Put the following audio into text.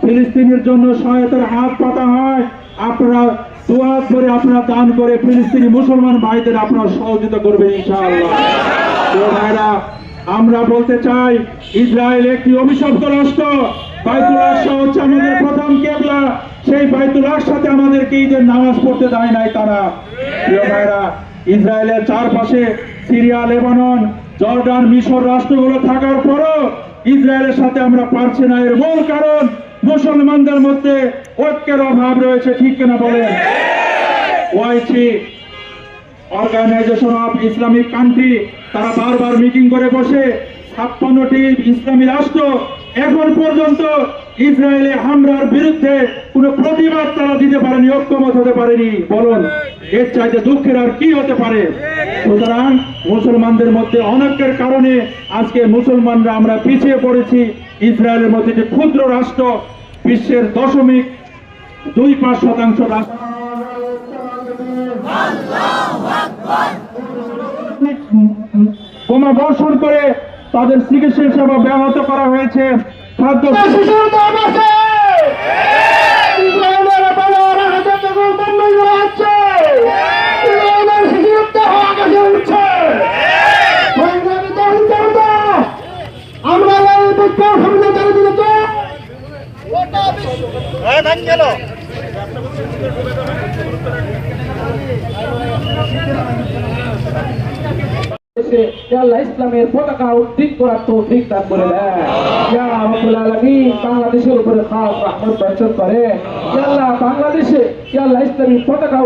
ফিলিস্তিনের জন্য সহায়তার হাত পাতা হয়। আপনারা দোয়া করে, আপনারা দান করে ফিলিস্তিনি মুসলমান ভাইদের আপনারা সহযোগিতা করবেন ইনশাআল্লাহ। আমরা বলতে চাই, ইসরায়েল একটি অভিশপ্ত রাষ্ট্র। ইসরায়েলের চারপাশে সিরিয়া জর্ডান রাষ্ট্রগুলো থাকার পরও ইসরায়েলের সাথে আমরা পারছি না। এর মূল কারণ মুসলমানদের মধ্যে ঐক্যের অভাব রয়েছে, ঠিক কিনা বলেন? ওয়াইসি অর্গানাইজেশন অফ ইসলামিক কান্ট্রি তারা বারবার মিটিং করে বসে ছাপ্পান্নটি ইসলামী রাষ্ট্র এখন পর্যন্ত ইসরায়েলে হামলার বিরুদ্ধে কোনো প্রতিবাদ তারা দিতে পারেনি, ঐক্যমত হতে পারেনি। বলুন, এর চাইতে দুঃখের আর কি হতে পারে? সুতরাং মুসলমানদের মধ্যে অনেকের কারণে আজকে মুসলমানরা আমরা পিছিয়ে পড়েছি। ইসরায়েলের মধ্যে যে ক্ষুদ্র রাষ্ট্র, বিশ্বের দশমিক দুই পাঁচ শতাংশ রাষ্ট্র। বোমা বর্ষণ করে তাদের চিকিৎসা সেবা ব্যাহত করা হয়েছে। খাদ্য ইসলামের পতাকা উদ্দিন করার তৌফিক দান করে দেন বাংলাদেশের উপরে খাস রহমত বর্ষণ করে। বাংলাদেশে ইসলামী পতাকা